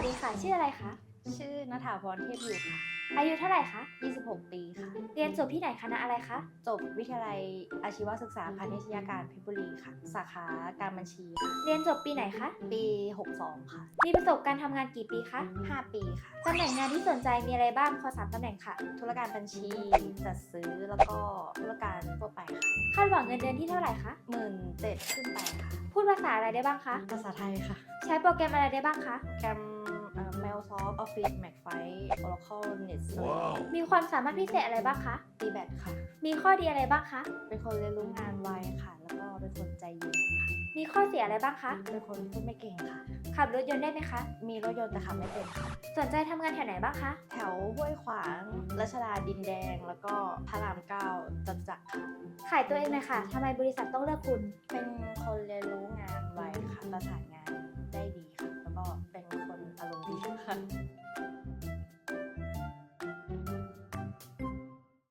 วัสดีค่ะ ชื่ออะไรคะ ชื่อณฐาพรเทพอยู่ค่ะ อายุเท่าไหร่คะ 26 ปีค่ะ เรียนจบที่ไหนคณะอะไรคะ จบวิทยาลัยอาชีวศึกษาพาณิชยการเพชรบุรีค่ะ สาขาการบัญชีค่ะเรียนจบปีไหนคะ ปี 62 ค่ะ มีประสบการณ์ทำงานกี่ปีคะ 5 ปีค่ะ ตำแหน่งงานที่สนใจมีอะไรบ้าง ขอสามตำแหน่งค่ะ ธุรการบัญชี จัดซื้อแล้วก็ธุรการทั่วไปค่ะคาดหวังเงินเดือนที่เท่าไหร่คะ หมื่นเจ็ดขึ้นไปค่ะ พูดภาษาอะไรได้บ้างคะ ภาษาไทยค่ะ ใช้โปรแกรมอะไรได้บ้างคะแกรมเอ่อ Microsoft Office Mac f i Oracle Net มีความสามารถพิเศษอะไรบ้างคะ ตีแบตค่ะ มีข้อดีอะไรบ้างคะ เป็นคนเรียนรู้งานไวค่ะ แล้วก็เป็นคนใจเย็นค่ะ มีข้อเสียอะไรบ้างคะ เป็นคนพูดไม่เก่งค่ะ ขับรถยนต์ได้ไหมคะ มีรถยนต์แต่ขับไม่เป็นค่ะ สนใจทำงานแถวไหนบ้างคะ แถวห้วยขวางรัชดาดินแดง แล้วก็พระรามเก้าจตุจักรค่ะ ขายตัวเองหน่อยค่ะทำไมบริษัทต้องเลือกคุณ เป็นคนเรียนรู้งานไวค่ะประสานงาน Ha